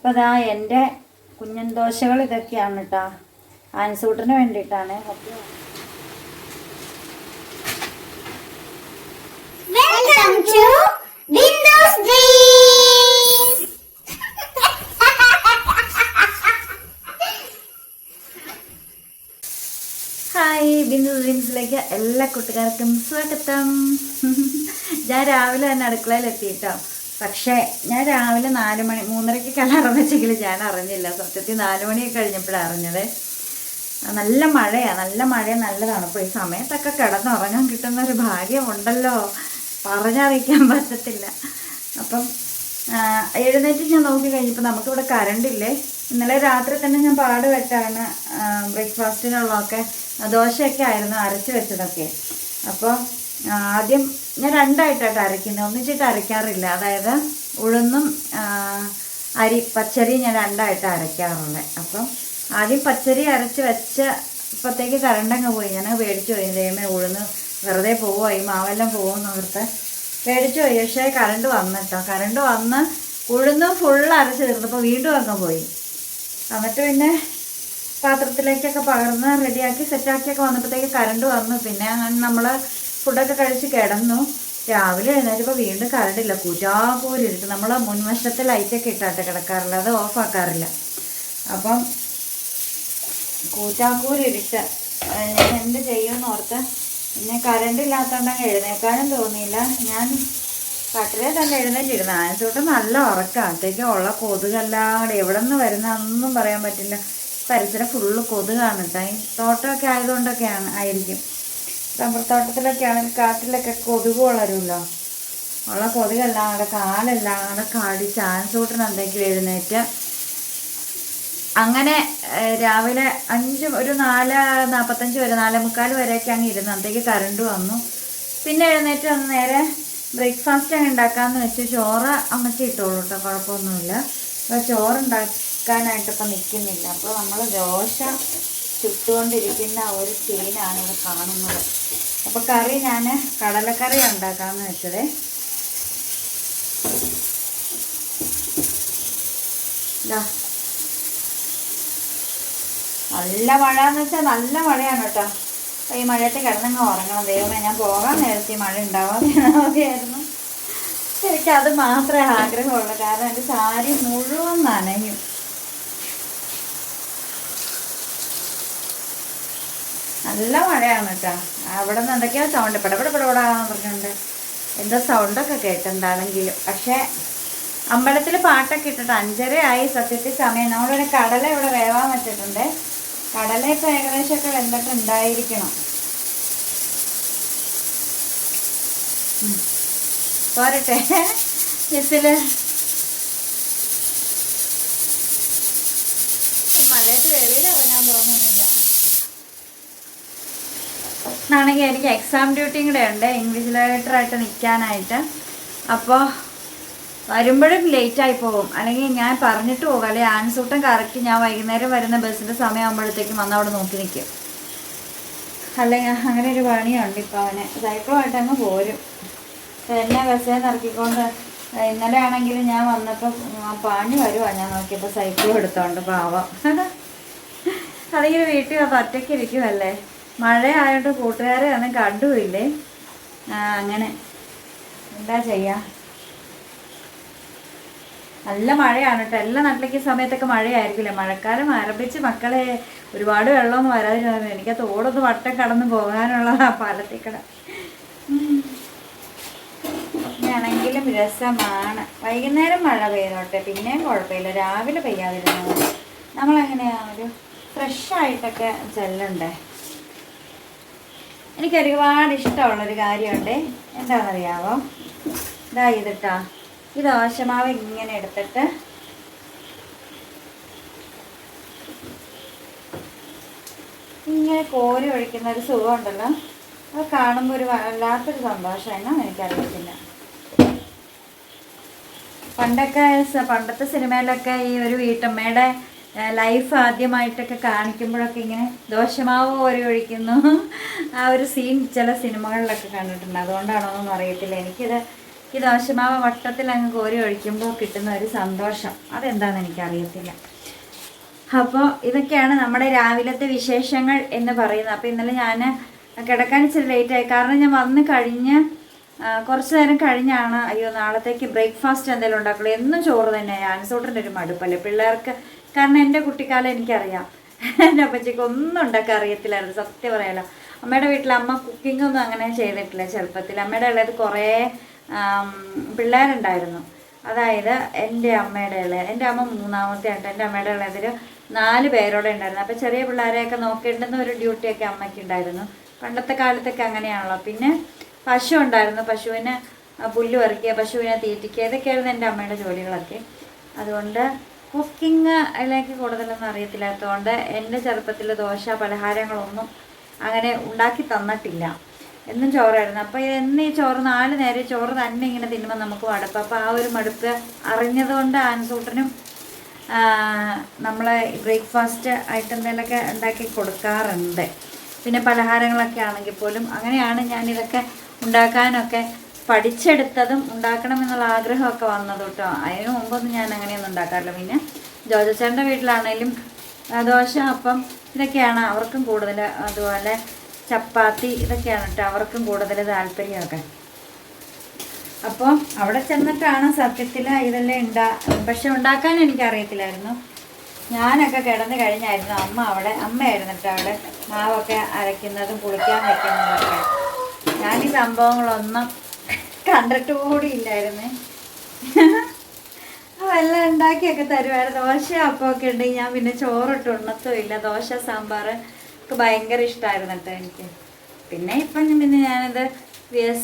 അപ്പോൾ അതാ എന്റെ കുഞ്ഞൻ ദോശകൾ ഇതൊക്കെയാണ് കേട്ടോ ആൻസൂട്ടിന് വേണ്ടിയിട്ടാണ്. ഹായ് ബിന്ദു ഡ്രീംസിലേക്ക് എല്ലാ കൂട്ടുകാർക്കും സ്വാഗതം. ഞാൻ രാവിലെ തന്നെ അടുക്കളയിൽ എത്തിയിട്ടോ പക്ഷേ ഞാൻ രാവിലെ നാല് മണി മൂന്നരയ്ക്ക് കലറന്ന് വെച്ചെങ്കിൽ ഞാൻ അറിഞ്ഞില്ല. സത്യത്തിൽ നാല് മണിയൊക്കെ കഴിഞ്ഞപ്പോഴാണ് അറിഞ്ഞത്. നല്ല മഴയാണ് നല്ല മഴയാണ് നല്ല തണുപ്പ്. ഈ സമയത്തൊക്കെ കിടന്നുറങ്ങാൻ കിട്ടുന്ന ഒരു ഭാഗ്യം ഉണ്ടല്ലോ. പറഞ്ഞറിയിക്കാൻ പറ്റത്തില്ല. അപ്പം എഴുന്നേറ്റ് ഞാൻ നോക്കി കഴിഞ്ഞപ്പോൾ നമുക്കിവിടെ കറണ്ടില്ലേ ഇന്നലെ രാത്രി തന്നെ ഞാൻ പാട് വെച്ചാണ് ബ്രേക്ക്ഫാസ്റ്റിനുള്ളതൊക്കെ ദോശയൊക്കെ ആയിരുന്നു അരച്ച് വെച്ചതൊക്കെ. അപ്പോൾ ആദ്യം ഞാൻ രണ്ടായിട്ടാണ് അരയ്ക്കുന്നത് ഒന്നിച്ചിട്ട് അരയ്ക്കാറില്ല അതായത് ഉഴുന്നും അരി പച്ചരി ഞാൻ രണ്ടായിട്ട് അരയ്ക്കാറുള്ളത് അപ്പം ആദ്യം പച്ചരി അരച്ച് വെച്ച ഇപ്പോഴത്തേക്ക് കറണ്ടങ്ങ് പോയി. ഞാൻ പേടിച്ചു പോയി. ദൈവമേ ഉഴുന്ന് വെറുതെ പോവുമോ ഈ മാവെല്ലാം പോകുമെന്ന് ഓർത്ത് പേടിച്ചു പോയി. പക്ഷേ കറണ്ട് വന്നിട്ടോ? കറണ്ട് വന്ന് ഉഴുന്ന് ഫുൾ അരച്ച് തീർന്നപ്പോൾ വീണ്ടും അങ്ങ് പോയി. എന്നിട്ട് പിന്നെ പാത്രത്തിലേക്കൊക്കെ പകർന്ന് റെഡിയാക്കി സെറ്റാക്കിയൊക്കെ വന്നപ്പോഴത്തേക്ക് കറണ്ട് വന്നു. പിന്നെ നമ്മൾ ഫുഡൊക്കെ കഴിച്ച് കിടന്നു. രാവിലെ എഴുന്നേറ്റപ്പോൾ വീണ്ടും കറണ്ട് ഇല്ല. കൂറ്റാക്കൂരിട്ട് നമ്മൾ മുൻവശത്തെ ലൈറ്റൊക്കെ ഇട്ടാട്ടെ കിടക്കാറില്ല അത് ഓഫാക്കാറില്ല അപ്പം കൂറ്റാക്കൂരിട്ട് ഞാൻ എന്ത് ചെയ്യുമെന്ന് ഓർത്ത് പിന്നെ കറണ്ട് ഇല്ലാത്തതുകൊണ്ട് എഴുന്നേക്കാനും തോന്നിയില്ല. ഞാൻ കട്ടിലെ തന്നെ എഴുന്നേറ്റിരുന്നു. ആനച്ചോട്ട് നല്ല ഉറക്കത്തേക്ക് ഉള്ള കൊതുകല്ലാണ്ട് എവിടെ നിന്ന് വരുന്നതെന്നൊന്നും പറയാൻ പറ്റില്ല. പരിസരം ഫുള്ള് കൊതുകാണ് കേട്ടോ ഈ തോട്ടമൊക്കെ ആയതുകൊണ്ടൊക്കെയാണ് ആയിരിക്കും. റബ്ബർ തോട്ടത്തിലൊക്കെ ആണെങ്കിൽ കാട്ടിലൊക്കെ കൊതുക് വളരുമല്ലോ. ഉള്ള കൊതുകെല്ലാം അവിടെ കാലെല്ലാം അവിടെ കാടി ചാൻസ് കൂട്ടണം എന്തെങ്കിലും എഴുന്നേറ്റ് അങ്ങനെ രാവിലെ അഞ്ച് ഒരു നാല് നാൽപ്പത്തഞ്ച് വരെ നാല് മുക്കാൽ വരെയൊക്കെ അങ്ങ് ഇരുന്നു അന്നത്തേക്ക് കറണ്ട് വന്നു. പിന്നെ എഴുന്നേറ്റ് വന്ന് നേരെ ബ്രേക്ക്ഫാസ്റ്റ് അങ്ങ് ഉണ്ടാക്കാമെന്ന് വെച്ച് ചോറ് അമ്മച്ചി ഇട്ടോളൂ കേട്ടോ കുഴപ്പമൊന്നുമില്ല. അപ്പോൾ ചോറ് ഉണ്ടാക്കാനായിട്ട് ഇപ്പം നിൽക്കുന്നില്ല അപ്പോൾ നമ്മൾ ദോശ ചുട്ടുകൊണ്ടിരിക്കുന്ന ഒരു സീനാണ് ഇവിടെ കാണുന്നത്. അപ്പോൾ കറി ഞാൻ കടലക്കറി ഉണ്ടാക്കാമെന്ന് വെച്ചത്. നല്ല മഴ എന്ന് വെച്ചാൽ നല്ല മഴയാണ് കേട്ടോ. അപ്പം ഈ മഴയത്ത് കിടന്നങ്ങ് ഉറങ്ങണം. ദൈവമേ ഞാൻ പോകാൻ നേരത്തെ മഴ ഉണ്ടാവാതെ മതിയായിരുന്നു എനിക്ക് അത് മാത്രമേ ആഗ്രഹമുള്ളൂ. കാരണം എന്റെ സാരി മുഴുവൻ നനയും നല്ല മഴയാണ് കേട്ടോ. അവിടെ നിന്ന് എന്തൊക്കെയാ സൗണ്ട് പെടപെട പെടപെടാന്ന് പറഞ്ഞുകൊണ്ട് എന്തോ സൗണ്ടൊക്കെ കേട്ടിട്ടുണ്ടാണെങ്കിലും. പക്ഷേ അമ്പലത്തിൽ പാട്ടൊക്കെ ഇട്ടിട്ട് അഞ്ചര ആയി സത്യത്തിൽ സമയം. നമ്മളിവിടെ കടല ഇവിടെ വേവാൻ വെച്ചിട്ടുണ്ട്. കടല ഇപ്പം ഏകദേശമൊക്കെ വെന്തൊക്കെ ഉണ്ടായിരിക്കണം. പോരട്ടെ. മിസ്സിൽ ആണെങ്കിൽ എനിക്ക് എക്സാം ഡ്യൂട്ടിയും കൂടെ ഉണ്ട് ഇംഗ്ലീഷ് ലെറ്ററായിട്ട് നിൽക്കാനായിട്ട്. അപ്പോൾ വരുമ്പോഴും ലേറ്റായി പോകും. അല്ലെങ്കിൽ ഞാൻ പറഞ്ഞിട്ട് പോകും. അല്ലെങ്കിൽ ആൻസൂട്ടം കറക്റ്റ് ഞാൻ വൈകുന്നേരം വരുന്ന ബസ്സിന്റെ സമയമാകുമ്പോഴത്തേക്കും വന്ന് അവിടെ നോക്കി നിൽക്കും. അല്ലെങ്കിൽ അങ്ങനെ ഒരു പണിയുണ്ട് ഇപ്പോൾ അവന്. സൈക്കിളുമായിട്ട് അങ്ങ് പോരും. എന്നെ ബസ്സിൽ നിറക്കിക്കൊണ്ട് ഇന്നലെ ആണെങ്കിൽ ഞാൻ വന്നപ്പോൾ പാഞ്ഞു വരുവാ ഞാൻ നോക്കിയപ്പോൾ സൈക്കിളും എടുത്തോണ്ട് പാവം. അല്ലെങ്കിൽ വീട്ടിൽ വന്ന് ഒറ്റയ്ക്ക് ഇരിക്കുമല്ലേ മഴ ആയതുകൊണ്ട് കൂട്ടുകാരെ ഒന്നും കണ്ടുമില്ലേ അങ്ങനെ. എന്താ ചെയ്യാ? നല്ല മഴയാണ് കേട്ടോ എല്ലാ നാട്ടിലേക്ക് സമയത്തൊക്കെ മഴയായിരിക്കില്ലേ? മഴക്കാലം ആരംഭിച്ച് മക്കളെ ഒരുപാട് വെള്ളമൊന്നും വരാതിരുന്നു എനിക്ക് തോടൊന്ന് വട്ടം കടന്ന് പോകാനുള്ള പാലത്തേക്കട ആണെങ്കിലും രസമാണ്. വൈകുന്നേരം മഴ പെയ്യുന്നോട്ടെ പിന്നെയും കുഴപ്പമില്ല. രാവിലെ പെയ്യാതിരുന്നു മതി. നമ്മളെങ്ങനെയാ? ഒരു ഫ്രഷ് ആയിട്ടൊക്കെ ചെല്ലണ്ടേ? എനിക്ക് ഒരുപാട് ഇഷ്ടമുള്ളൊരു കാര്യമുണ്ട്. എന്താണെന്നറിയാവോ? ഇതാ ഇതിട്ടാ. ഈ ദോശമാവ് ഇങ്ങനെ എടുത്തിട്ട് ഇങ്ങനെ കോരി ഒഴിക്കുന്ന ഒരു സുഖമുണ്ടല്ലോ. അത് കാണുമ്പോൾ ഒരു വല്ലാത്തൊരു സന്തോഷമായിരുന്നു. എനിക്കറിയത്തില്ല. പണ്ടൊക്കെ പണ്ടത്തെ സിനിമയിലൊക്കെ ഈ ഒരു വീട്ടമ്മയുടെ ലൈഫ് ആദ്യമായിട്ടൊക്കെ കാണിക്കുമ്പോഴൊക്കെ ഇങ്ങനെ ദോഷമാവോ ഓരോ ഒഴിക്കുന്നു. ആ ഒരു സീൻ ചില സിനിമകളിലൊക്കെ കണ്ടിട്ടുണ്ട്. അതുകൊണ്ടാണോ എന്നൊന്നും അറിയത്തില്ല. എനിക്കിത് ഈ ദോശമാവ് വട്ടത്തിൽ അങ്ങ് കോരി ഒഴിക്കുമ്പോൾ കിട്ടുന്ന ഒരു സന്തോഷം. അതെന്താണെന്ന് എനിക്കറിയത്തില്ല. അപ്പോൾ ഇതൊക്കെയാണ് നമ്മുടെ രാവിലത്തെ വിശേഷങ്ങൾ എന്ന് പറയുന്നത്. അപ്പോൾ ഇന്നലെ ഞാൻ കിടക്കാൻ ഇച്ചിരി ലേറ്റായി കാരണം ഞാൻ വന്ന് കഴിഞ്ഞ് കുറച്ച് നേരം കഴിഞ്ഞാണ് അയ്യോ നാളത്തേക്ക് ബ്രേക്ക്ഫാസ്റ്റ് എന്തെങ്കിലും ഉണ്ടാക്കുള്ളൂ. എന്നും ചോറ് തന്നെ ആൻസോട്ടിന്റെ ഒരു മടുപ്പല്ലേ? പിള്ളേർക്ക് കാരണം എന്റെ കുട്ടിക്കാലം എനിക്കറിയാം. എന്റെ അപ്പച്ചയ്ക്ക് ഒന്നും ഉണ്ടാക്കാൻ അറിയത്തില്ലായിരുന്നു. സത്യം പറയാലോ. അമ്മയുടെ വീട്ടിൽ അമ്മ കുക്കിംഗ് ഒന്നും അങ്ങനെ ചെയ്തിട്ടില്ല ചെറുപ്പത്തിൽ. അമ്മയുടെ ഉള്ളത് കുറേ പിള്ളേരുണ്ടായിരുന്നു. അതായത് എന്റെ അമ്മയുടെ ഇളയ എന്റെ അമ്മ മൂന്നാമത്തെ ആയിട്ട് എന്റെ അമ്മയുടെ ഇളയതിൽ നാല് പേരോടെ ഉണ്ടായിരുന്നു. അപ്പോൾ ചെറിയ പിള്ളേരെയൊക്കെ നോക്കേണ്ടുന്ന ഒരു ഡ്യൂട്ടിയൊക്കെ അമ്മയ്ക്ക് ഉണ്ടായിരുന്നു. പണ്ടത്തെ കാലത്തൊക്കെ അങ്ങനെയാണല്ലോ. പിന്നെ പശു ഉണ്ടായിരുന്നു. പശുവിനെ പുല്ല് പറിക്കുക പശുവിനെ തീറ്റിക്കുക ഇതൊക്കെയായിരുന്നു എന്റെ അമ്മയുടെ ജോലികളൊക്കെ. അതുകൊണ്ട് കുക്കിങ്ങിലേക്ക് കൂടുതലൊന്നും അറിയത്തില്ലാത്തതുകൊണ്ട് എന്റെ ചെറുപ്പത്തിൽ ദോശ പലഹാരങ്ങളൊന്നും അങ്ങനെ ഉണ്ടാക്കി തന്നിട്ടില്ല. എന്നും ചോറായിരുന്നു. അപ്പോൾ എന്ന് ഈ ചോറ് നാല് നേരം ചോറ് തന്നെ ഇങ്ങനെ തിന്നുമ്പോൾ നമുക്ക് മടുപ്പ്. അപ്പോൾ ആ ഒരു മടുപ്പ് അറിഞ്ഞതുകൊണ്ട് ആൻസൂട്ടനും നമ്മളെ ബ്രേക്ക്ഫാസ്റ്റ് ആയിട്ട് എന്തെങ്കിലുമൊക്കെ ഉണ്ടാക്കി കൊടുക്കാറുണ്ട്. പിന്നെ പലഹാരങ്ങളൊക്കെ ആണെങ്കിൽ പോലും അങ്ങനെയാണ് ഞാനിതൊക്കെ ഉണ്ടാക്കാനൊക്കെ പഠിച്ചെടുത്തതും ഉണ്ടാക്കണമെന്നുള്ള ആഗ്രഹമൊക്കെ വന്നത് കേട്ടോ. അതിന് മുമ്പൊന്നും ഞാൻ അങ്ങനെയൊന്നും ഉണ്ടാക്കാറില്ല. പിന്നെ ജോജച്ചേട്ടന്റെ വീട്ടിലാണെങ്കിലും ദോശ അപ്പം ഇതൊക്കെയാണ് അവർക്കും കൂടുതൽ. അതുപോലെ ചപ്പാത്തി ഇതൊക്കെയാണ് കേട്ടോ അവർക്കും കൂടുതൽ താല്പര്യമൊക്കെ. അപ്പോൾ അവിടെ ചെന്നിട്ടാണ് സത്യത്തിൽ ഇതെല്ലാം ഉണ്ടാ പക്ഷെ ഉണ്ടാക്കാൻ എനിക്കറിയത്തില്ലായിരുന്നു. ഞാനൊക്കെ കിടന്നു കഴിഞ്ഞായിരുന്നു അമ്മ അവിടെ അമ്മയായിരുന്നു കേട്ടോ അവിടെ മാവൊക്കെ അരയ്ക്കുന്നതും കുളിക്കാൻ വയ്ക്കുന്നതൊക്കെ ഞാൻ ഈ സംഭവങ്ങളൊന്നും കണ്ടിട്ട് കൂടി ഇല്ലായിരുന്നേ എല്ലാം ഉണ്ടാക്കിയൊക്കെ തരുമായിരുന്നു ദോശ അപ്പമൊക്കെ ഉണ്ടെങ്കിൽ ഞാൻ പിന്നെ ചോറിട്ട് ഉണ്ണത്തും ഇല്ല. ദോശ സാമ്പാർ ഒക്കെ ഭയങ്കര ഇഷ്ടമായിരുന്നു കേട്ടോ എനിക്ക്. പിന്നെ ഇപ്പം പിന്നെ ഞാനിത്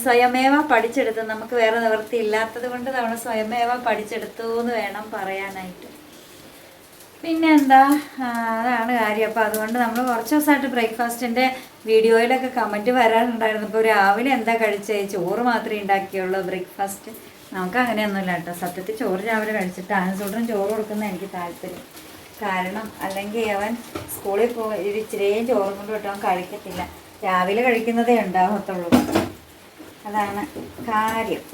സ്വയമേവ പഠിച്ചെടുത്തു. നമുക്ക് വേറെ നിവൃത്തി ഇല്ലാത്തത് കൊണ്ട് നമ്മൾ സ്വയമേവ പഠിച്ചെടുത്തു എന്ന് വേണം പറയാനായിട്ട്. പിന്നെ എന്താ അതാണ് കാര്യം. അപ്പോൾ അതുകൊണ്ട് നമ്മൾ കുറച്ച് ദിവസമായിട്ട് ബ്രേക്ക്ഫാസ്റ്റിന്റെ വീഡിയോയിലൊക്കെ കമന്റ് വരാറുണ്ടായിരുന്നു. ഇപ്പോൾ രാവിലെ എന്താ കഴിച്ചേ? ചോറ് മാത്രമേ ഉണ്ടാക്കിയുള്ളൂ ബ്രേക്ക്ഫാസ്റ്റ്. നമുക്ക് അങ്ങനെയൊന്നുമില്ല കേട്ടോ. സത്യത്തിൽ ചോറ് രാവിലെ കഴിച്ചിട്ട് ആനസോട്ടിനും ചോറ് കൊടുക്കുന്ന എനിക്ക് താല്പര്യം. കാരണം അല്ലെങ്കിൽ അവൻ സ്കൂളിൽ പോയി ഇച്ചിരിയും ചോറും കൊണ്ട് വിട്ട് അവൻ കഴിക്കത്തില്ല. രാവിലെ കഴിക്കുന്നതേ ഉണ്ടാകത്തുള്ളൂ അതാണ് കാര്യം.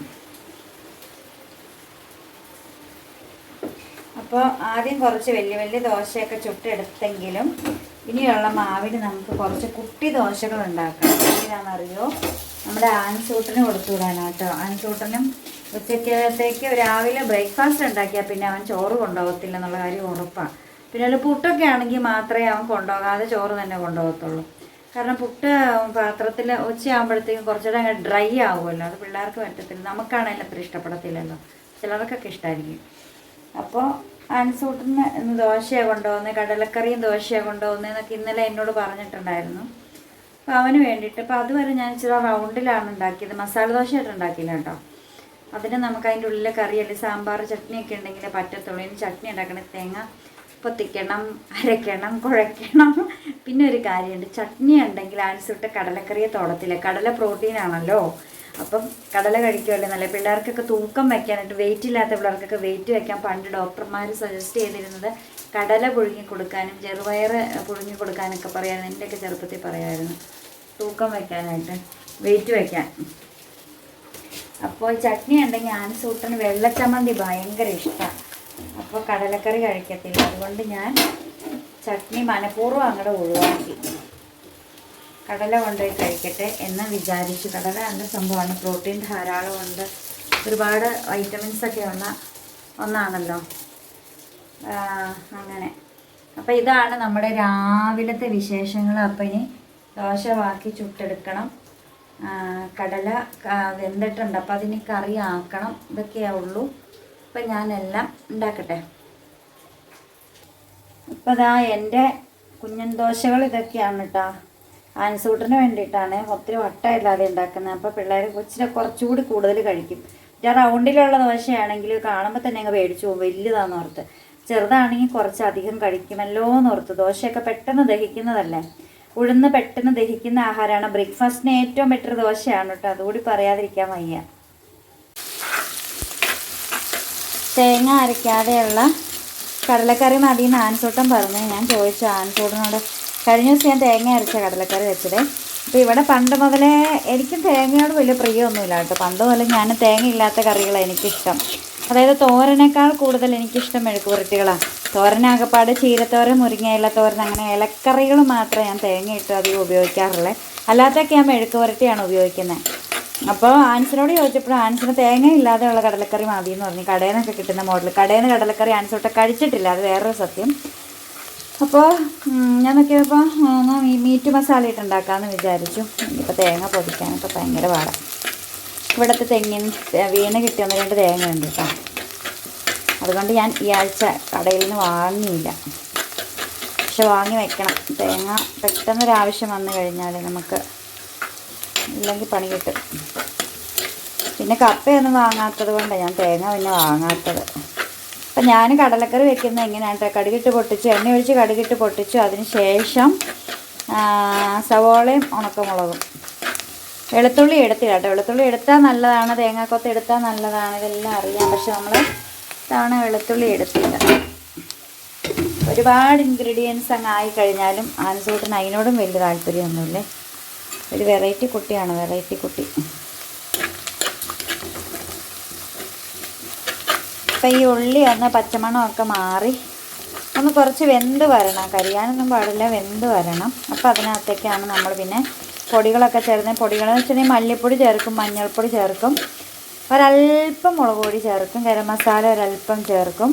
അപ്പോൾ ആദ്യം കുറച്ച് വലിയ വലിയ ദോശയൊക്കെ ചുട്ടെടുത്തെങ്കിലും ഇനിയുള്ള മാവിന് നമുക്ക് കുറച്ച് കുട്ടി ദോശകൾ ഉണ്ടാക്കാം. എന്തിനാണെന്നറിയോ നമ്മുടെ ആൻസൂട്ടിന് കൊടുത്തുവിടാനാട്ടോ. ആൻസൂട്ടനും ഉച്ചക്കത്തേക്ക് രാവിലെ ബ്രേക്ക്ഫാസ്റ്റ് ഉണ്ടാക്കിയാൽ പിന്നെ അവൻ ചോറ് കൊണ്ടുപോകത്തില്ല എന്നുള്ള കാര്യം ഉറപ്പാണ് പിന്നെ ഒരു പുട്ടൊക്കെ ആണെങ്കിൽ മാത്രമേ അവൻ കൊണ്ടുപോകാതെ ചോറ് തന്നെ കൊണ്ടുപോകത്തുള്ളൂ. കാരണം പുട്ട് പാത്രത്തിൽ ഉച്ചയാകുമ്പോഴത്തേക്കും കുറച്ചുകൂടെ അങ്ങ് ഡ്രൈ ആവുമല്ലോ. അത് പിള്ളേർക്ക് പറ്റത്തില്ല. നമുക്കാണെങ്കിലും അത്ര ഇഷ്ടപ്പെടത്തില്ലല്ലോ. ചിലർക്കൊക്കെ ഇഷ്ടമായിരിക്കും അപ്പോൾ ആൻസൂട്ടിന് ഇന്ന് ദോശയാണ് കൊണ്ടുപോകുന്നത് കടലക്കറിയും ദോശയാണ് കൊണ്ടുപോകുന്നത് എന്നൊക്കെ ഇന്നലെ എന്നോട് പറഞ്ഞിട്ടുണ്ടായിരുന്നു. അപ്പോൾ അവന് വേണ്ടിയിട്ട് അപ്പോൾ അതുവരെ ഞാൻ ഇച്ചിരി റൗണ്ടിലാണ് ഉണ്ടാക്കിയത്. മസാല ദോശയായിട്ട് ഉണ്ടാക്കിയില്ല കേട്ടോ. അതിന് നമുക്ക് അതിന്റെ ഉള്ളിലെ കറി അല്ലെങ്കിൽ സാമ്പാർ ചട്നിയൊക്കെ ഉണ്ടെങ്കിലേ പറ്റത്തുള്ളൂ. ഇനി ചട്നി ഉണ്ടാക്കണം തേങ്ങ പൊത്തിക്കണം അരയ്ക്കണം കുഴയ്ക്കണം പിന്നെ ഒരു കാര്യമുണ്ട്. ചട്നി ഉണ്ടെങ്കിൽ ആൻസൂട്ട് കടലക്കറിയെ തോടത്തില്ല. കടല പ്രോട്ടീൻ ആണല്ലോ അപ്പം കടല കഴിക്കുമല്ലേ നല്ല പിള്ളേർക്കൊക്കെ തൂക്കം വെക്കാനായിട്ട് വെയിറ്റ് ഇല്ലാത്ത പിള്ളേർക്കൊക്കെ വെയിറ്റ് വെക്കാൻ പണ്ട് ഡോക്ടർമാർ സജസ്റ്റ് ചെയ്തിരുന്നത് കടല പുഴുങ്ങി കൊടുക്കാനും ചെറുപയർ പുഴുങ്ങി കൊടുക്കാനൊക്കെ പറയാമായിരുന്നു എന്റെയൊക്കെ ചെറുപ്പത്തിൽ പറയായിരുന്നു. തൂക്കം വെക്കാനായിട്ട് വെയിറ്റ് വയ്ക്കാൻ അപ്പോൾ ചട്നി ഉണ്ടെങ്കിൽ ആൻസൂട്ടന് വെള്ളച്ചമ്മന്തി ഭയങ്കര ഇഷ്ടമാണ് അപ്പോൾ കടലക്കറി കഴിക്കത്തില്ല. അതുകൊണ്ട് ഞാൻ ചട്നി മനഃപൂർവം അങ്ങോട്ട് ഒഴിവാക്കി. കടല കൊണ്ടുപോയി കഴിക്കട്ടെ എന്ന് വിചാരിച്ചു. കടല നല്ല സംഭവമാണ്. പ്രോട്ടീൻ ധാരാളം ഉണ്ട്. ഒരുപാട് വൈറ്റമിൻസ് ഒക്കെ ഉള്ള ഒന്നാണല്ലോ. അങ്ങനെ. അപ്പോൾ ഇതാണ് നമ്മുടെ രാവിലത്തെ വിശേഷങ്ങൾ. അപ്പം ഇനി ദോശ ബാക്കി ചുട്ടെടുക്കണം. കടല വെന്തിട്ടുണ്ട്. അപ്പം അതിന് കറി ആക്കണം. ഇതൊക്കെയേ ഉള്ളൂ. അപ്പം ഞാനെല്ലാം ഉണ്ടാക്കട്ടെ. അപ്പോൾ ഇതാ എന്റെ കുഞ്ഞൻ ദോശകൾ ഇതൊക്കെയാണ് കേട്ടോ. ആൻസൂട്ടിന് വേണ്ടിയിട്ടാണ് ഒത്തിരി വട്ടമില്ലാതെ ഉണ്ടാക്കുന്നത്. അപ്പോൾ പിള്ളേർ കൊച്ചിനെ കുറച്ചുകൂടി കൂടുതൽ കഴിക്കും. ഞാൻ റൗണ്ടിലുള്ള ദോശയാണെങ്കിൽ കാണുമ്പോൾ തന്നെ അങ്ങ് മേടിച്ചു പോകും. വലിയതാണെന്ന് ഓർത്ത്. ചെറുതാണെങ്കിൽ കുറച്ചധികം കഴിക്കുമല്ലോ എന്ന് ഓർത്ത്. ദോശയൊക്കെ പെട്ടെന്ന് ദഹിക്കുന്നതല്ലേ? ഉഴുന്ന് പെട്ടെന്ന് ദഹിക്കുന്ന ആഹാരമാണ്. ബ്രേക്ക്ഫാസ്റ്റിന് ഏറ്റവും ബെറ്റർ ദോശയാണ് കേട്ടോ. അതുകൂടി പറയാതിരിക്കാൻ വയ്യ. തേങ്ങ അരയ്ക്കാതെയുള്ള കടലക്കറി മതി എന്ന് ആൻസൂട്ടം പറഞ്ഞു. ഞാൻ ചോദിച്ചു ആൻസൂട്ടനോട് കഴിഞ്ഞ ദിവസം ഞാൻ തേങ്ങ അരച്ച കടലക്കറി വെച്ചത്. അപ്പോൾ ഇവിടെ പണ്ട് മുതലേ എനിക്കും തേങ്ങയോട് വലിയ പ്രിയമൊന്നുമില്ല കേട്ടോ. പണ്ട് മുതലേ ഞാൻ തേങ്ങ ഇല്ലാത്ത കറികളാണ് എനിക്കിഷ്ടം. അതായത് തോരനേക്കാൾ കൂടുതൽ എനിക്കിഷ്ടം മെഴുക്കുപുരട്ടികളാണ് തോരനാകപ്പാട് ചീരത്തോരൻ മുരിങ്ങയില തോരൻ അങ്ങനെ ഇലക്കറികൾ മാത്രമേ ഞാൻ തേങ്ങ ഇട്ട് അധികം ഉപയോഗിക്കാറുള്ളൂ. അല്ലാത്തൊക്കെ ഞാൻ മെഴുക്കുപുരട്ടിയാണ് ഉപയോഗിക്കുന്നത് അപ്പോൾ ആൻസിനോട് ചോദിച്ചപ്പോൾ ആൻസിന് തേങ്ങ ഇല്ലാതെയുള്ള കടലക്കറി മതി എന്ന് പറഞ്ഞു. കടയിൽ നിന്നൊക്കെ കിട്ടുന്ന മോഡൽ. കടയിൽ നിന്ന് കടലക്കറി ആൻസോട്ട് കഴിച്ചിട്ടില്ല. അത് വേറൊരു സത്യം. അപ്പോൾ ഞാൻ നോക്കിയപ്പോൾ എന്നാൽ മീറ്റ് മസാല ഇട്ട് ഉണ്ടാക്കാമെന്ന് വിചാരിച്ചു. ഇപ്പോൾ തേങ്ങ പൊതിക്കാനൊക്കെ ഭയങ്കര പാടാണ് ഇവിടുത്തെ തെങ്ങിൻ വീണ് കിട്ടിയ ഒന്ന് രണ്ട് തേങ്ങ ഉണ്ട് കേട്ടോ. അതുകൊണ്ട് ഞാൻ ഈ ആഴ്ച കടയിൽ നിന്ന് വാങ്ങിയില്ല. പക്ഷെ വാങ്ങി വെക്കണം. തേങ്ങ പെട്ടെന്നൊരാവശ്യം വന്നു കഴിഞ്ഞാൽ നമുക്ക് ഇല്ലെങ്കിൽ പണി കിട്ടും. പിന്നെ കപ്പയൊന്നും വാങ്ങാത്തത് കൊണ്ടാണ് ഞാൻ തേങ്ങ പിന്നെ വാങ്ങാത്തത്. അപ്പം ഞാൻ കടലക്കറി വെക്കുന്നത് എങ്ങനെയാണ് കേട്ടോ കടുകിട്ട് പൊട്ടിച്ചു എണ്ണ ഒഴിച്ച് കടുകിട്ട് പൊട്ടിച്ചു. അതിന് ശേഷം സവോളയും ഉണക്കമുളകും. വെളുത്തുള്ളി എടുത്തില്ല കേട്ടോ വെളുത്തുള്ളി എടുത്താൽ നല്ലതാണ്. തേങ്ങാക്കൊത്ത് എടുത്താൽ നല്ലതാണ്. ഇതെല്ലാം അറിയാം. പക്ഷെ നമ്മൾ തവണ വെളുത്തുള്ളി എടുത്തില്ല. ഒരുപാട് ഇൻഗ്രീഡിയൻസ് അങ്ങ് ആയിക്കഴിഞ്ഞാലും ആൻസൂട്ടിന് അതിനോടും വലിയ താല്പര്യമൊന്നുമില്ലേ? ഒരു വെറൈറ്റി കുട്ടിയാണ് വെറൈറ്റി കുട്ടി. അപ്പം ഈ ഉള്ളി ഒന്ന് പച്ചമണമൊക്കെ മാറി. ഒന്ന് കുറച്ച് വെന്ത് വരണം. കരിയാനൊന്നും പാടില്ല വെന്ത് വരണം. അപ്പം അതിനകത്തേക്കാണ് നമ്മൾ പിന്നെ പൊടികളൊക്കെ ചേർന്ന് പൊടികളെന്ന് വെച്ചിട്ടുണ്ടെങ്കിൽ മല്ലിപ്പൊടി ചേർക്കും മഞ്ഞൾപ്പൊടി ചേർക്കും. ഒരല്പം മുളക് പൊടി ചേർക്കും. ഗരം മസാല ഒരല്പം ചേർക്കും.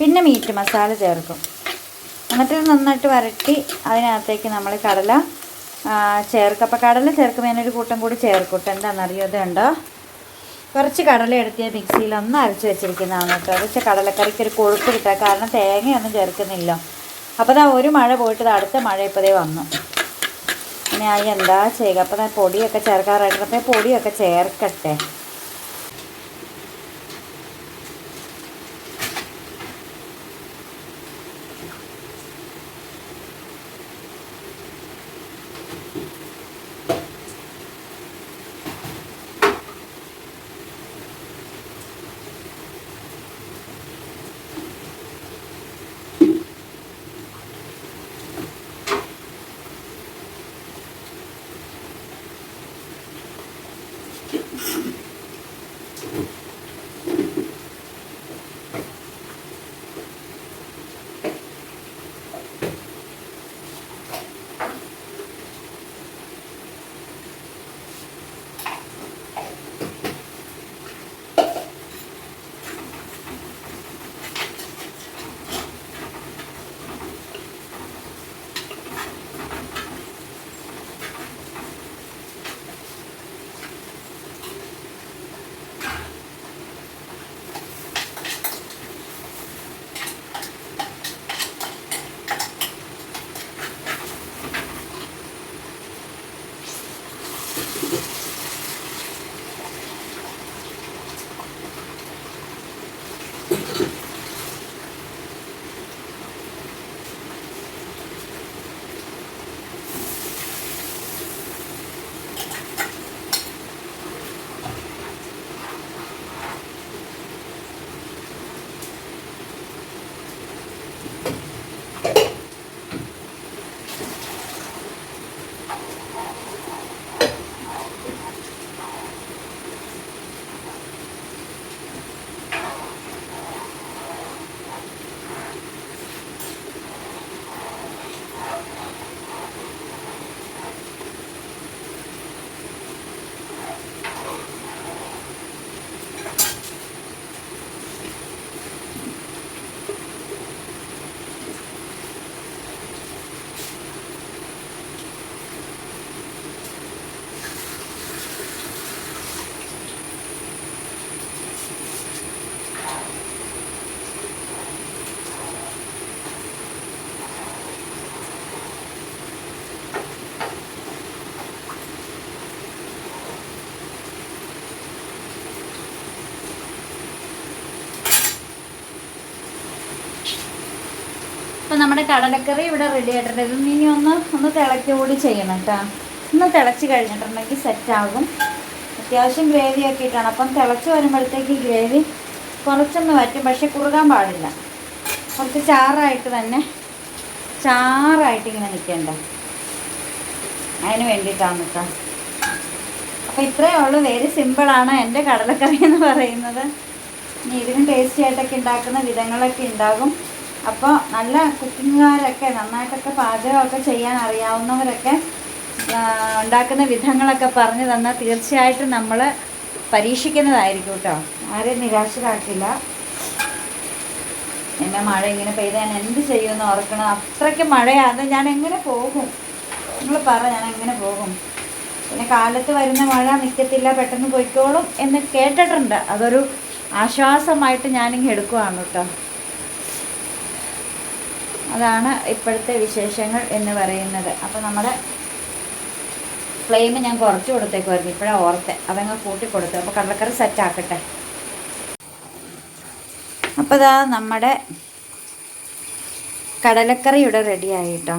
പിന്നെ മീറ്റ് മസാല ചേർക്കും. എന്നിട്ട് നന്നായിട്ട് വരട്ടി അതിനകത്തേക്ക് നമ്മൾ കടല ചേർക്കും അപ്പോൾ കടല ചേർക്കുമ്പോൾ ഞാനൊരു കൂട്ടം കൂടി ചേർക്കും കേട്ടോ. എന്താണെന്നറിയോ? ഇതുണ്ടോ? കുറച്ച് കടല എടുത്ത് മിക്സിയിൽ ഒന്ന് അരച്ച് വെച്ചിരിക്കുന്നതാണ് കേട്ടോ. വെച്ചാൽ കടലക്കറിക്ക് ഒരു കൊഴുപ്പ് കിട്ടുക കാരണം തേങ്ങയൊന്നും ചേർക്കുന്നില്ല. അപ്പോൾ ഞാൻ ഒരു മഴ പോയിട്ട് അടുത്ത മഴ ഇപ്പോഴേ വന്നു. ആയി എന്താ ചെയ്യുക? അപ്പോൾ ഞാൻ പൊടിയൊക്കെ ചേർക്കാറായിട്ട് അപ്പോൾ പൊടിയൊക്കെ ചേർക്കട്ടെ. അപ്പം നമ്മുടെ കടലക്കറി ഇവിടെ റെഡി ആയിട്ടുണ്ട്. ഇനി ഒന്ന് ഒന്ന് തിളക്കുകൂടി കൂടി ചെയ്യണം കേട്ടോ ഒന്ന് തിളച്ച് കഴിഞ്ഞിട്ടുണ്ടെങ്കിൽ സെറ്റാകും അത്യാവശ്യം ഗ്രേവി ഒക്കെ ഇട്ടാണ് അപ്പം തിളച്ച് വരുമ്പോഴത്തേക്ക് ഗ്രേവി കുറച്ചൊന്ന് വറ്റും. പക്ഷേ കുറുകാൻ പാടില്ല. കുറച്ച് ചാറായിട്ട് തന്നെ ചാറായിട്ട് ഇങ്ങനെ നിൽക്കേണ്ട. അതിന് വേണ്ടിയിട്ടാണ് കേട്ടോ അപ്പോൾ ഇത്രയേ ഉള്ളൂ. വെരി സിമ്പിളാണ് എന്റെ കടലക്കറി എന്ന് പറയുന്നത്. ഇനി ഇതിനും ടേസ്റ്റി ആയിട്ടൊക്കെ ഉണ്ടാക്കുന്ന വിധങ്ങളൊക്കെ ഉണ്ടാകും. അപ്പോൾ നല്ല കുക്കിങ്ങുകാരൊക്കെ നന്നായിട്ടൊക്കെ പാചകമൊക്കെ ചെയ്യാൻ അറിയാവുന്നവരൊക്കെ ഉണ്ടാക്കുന്ന വിധങ്ങളൊക്കെ പറഞ്ഞു തന്നാൽ തീർച്ചയായിട്ടും നമ്മൾ പരീക്ഷിക്കുന്നതായിരിക്കും കേട്ടോ ആരെയും നിരാശരാക്കില്ല. എന്നെ മഴ ഇങ്ങനെ പെയ്ത് ഞാൻ എന്ത് ചെയ്യുമെന്ന് ഓർക്കണം. അത്രയ്ക്ക് മഴയാണ് ഞാൻ എങ്ങനെ പോകും? നിങ്ങൾ പറ ഞാൻ എങ്ങനെ പോകും? പിന്നെ കാലത്ത് വരുന്ന മഴ നിൽക്കത്തില്ല പെട്ടെന്ന് പോയിക്കോളും എന്ന് കേട്ടിട്ടുണ്ട്. അതൊരു ആശ്വാസമായിട്ട് ഞാനിങ്ങ് എടുക്കുവാണ് കേട്ടോ അതാണ് ഇപ്പോഴത്തെ വിശേഷങ്ങൾ എന്ന് പറയുന്നത്. അപ്പോൾ നമ്മുടെ ഫ്ലെയിം ഞാൻ കുറച്ച് കൊടുത്തേക്കുമായിരുന്നു ഇപ്പോഴാണ് ഓർത്തെ. അതങ്ങ് കൂട്ടി കൊടുത്തു. അപ്പോൾ കടലക്കറി സെറ്റ് ആക്കട്ടെ. അപ്പോൾ ഇതാ നമ്മുടെ കടലക്കറി ഇവിടെ റെഡി ആയിട്ടോ.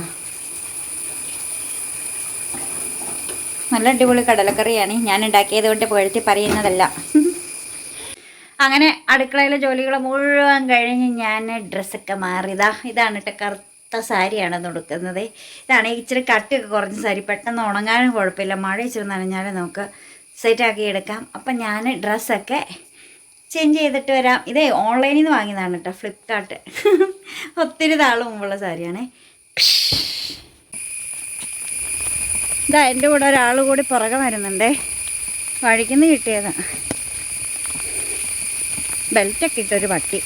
നല്ല അടിപൊളി കടലക്കറിയാണ്. ഞാൻ ഉണ്ടാക്കിയത് കൊണ്ട് പുകഴ്ത്തി പറയുന്നതല്ല. അങ്ങനെ അടുക്കളയിലെ ജോലികൾ മുഴുവൻ കഴിഞ്ഞ് ഞാൻ ഡ്രസ്സൊക്കെ മാറിയതാ ഇതാണ് കേട്ടോ കറുത്ത സാരിയാണ് തുടക്കുന്നത് ഇതാണ് ഇച്ചിരി കട്ടിയൊക്കെ കുറഞ്ഞ സാരി. പെട്ടെന്ന് ഉണങ്ങാനും കുഴപ്പമില്ല. മഴ ഇച്ചിരി നനഞ്ഞാലും നമുക്ക് സെറ്റാക്കി എടുക്കാം. അപ്പം ഞാൻ ഡ്രസ്സൊക്കെ ചേഞ്ച് ചെയ്തിട്ട് വരാം. ഇതേ ഓൺലൈനിൽ നിന്ന് വാങ്ങിയതാണ് കേട്ടോ ഫ്ലിപ്കാർട്ട് ഒത്തിരി നാൾ മുമ്പുള്ള സാരിയാണേ. ഇതാ എന്റെ കൂടെ ഒരാൾ കൂടി പുറകെ വരുന്നുണ്ടേ. വഴിക്കുന്ന് കിട്ടിയതാണ് ബെൽറ്റൊക്കെ ഇട്ടൊരു പട്ടി.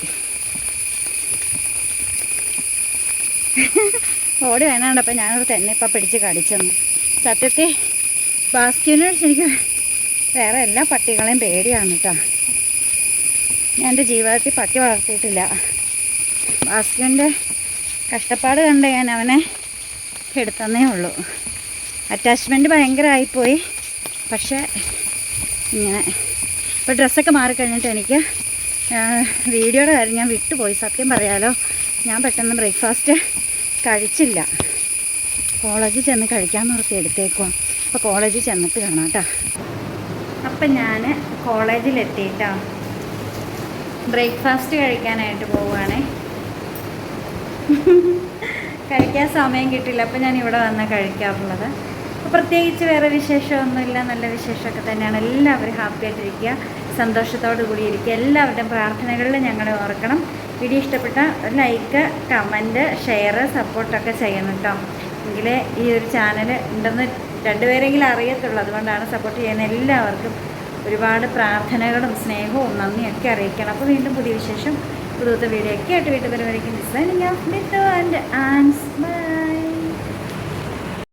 ഓടി വേണാണ്ട് അപ്പം ഞാനൊരു തന്നെ ഇപ്പം പിടിച്ച് കടിച്ചെന്നു. സത്യത്തിൽ ബാസ്ക്യൂവിനെ ശരിക്കും വേറെ എല്ലാ പട്ടികളെയും പേടിയാണ് കേട്ടോ ഞാൻ എന്റെ ജീവിതത്തിൽ പട്ടി വളർത്തിയിട്ടില്ല. ബാസ്ക്യൂവിന്റെ കഷ്ടപ്പാട് കണ്ട് ഞാൻ അവനെ എടുത്തന്നേ ഉള്ളൂ. അറ്റാച്ച്മെന്റ് ഭയങ്കരമായിപ്പോയി. പക്ഷേ ഇങ്ങനെ. ഇപ്പോൾ ഡ്രസ്സൊക്കെ മാറിക്കഴിഞ്ഞിട്ട് എനിക്ക് വീഡിയോയുടെ കാര്യം ഞാൻ വിട്ടുപോയി. സത്യം പറയാലോ ഞാൻ പെട്ടെന്ന് ബ്രേക്ക്ഫാസ്റ്റ് കഴിച്ചില്ല. കോളേജിൽ ചെന്ന് കഴിക്കാൻ നിർത്തി എടുത്തേക്കുവാ. അപ്പോൾ കോളേജിൽ ചെന്നിട്ട് കാണാം കേട്ടോ. അപ്പം ഞാൻ കോളേജിലെത്തിയിട്ടോ. ബ്രേക്ക്ഫാസ്റ്റ് കഴിക്കാനായിട്ട് പോവുകയാണേ കഴിക്കാൻ സമയം കിട്ടില്ല അപ്പം ഞാൻ ഇവിടെ വന്ന് കഴിക്കാറുള്ളത്. പ്രത്യേകിച്ച് വേറെ വിശേഷമൊന്നുമില്ല. നല്ല വിശേഷമൊക്കെ തന്നെയാണ്. എല്ലാവരും ഹാപ്പി ആയിട്ടിരിക്കുക. സന്തോഷത്തോടു കൂടി ഇരിക്കുക. എല്ലാവരുടെയും പ്രാർത്ഥനകളിൽ ഞങ്ങളെ ഓർക്കണം. വീഡിയോ ഇഷ്ടപ്പെട്ട ലൈക്ക് കമന്റ് ഷെയർ സപ്പോർട്ടൊക്കെ ചെയ്യണം കേട്ടോ. എങ്കിലേ ഈ ഒരു ചാനൽ ഉണ്ടെന്ന് രണ്ടുപേരെങ്കിലും അറിയത്തുള്ളൂ. അതുകൊണ്ടാണ് സപ്പോർട്ട് ചെയ്യുന്ന എല്ലാവർക്കും ഒരുപാട് പ്രാർത്ഥനകളും സ്നേഹവും നന്ദിയൊക്കെ അറിയിക്കണം. അപ്പോൾ വീണ്ടും പുതിയ വിശേഷം പുതുത്ത വീഡിയോ ഒക്കെ ആയിട്ട് വീട്ടിൽ വരുമായിരിക്കും designing of and ants by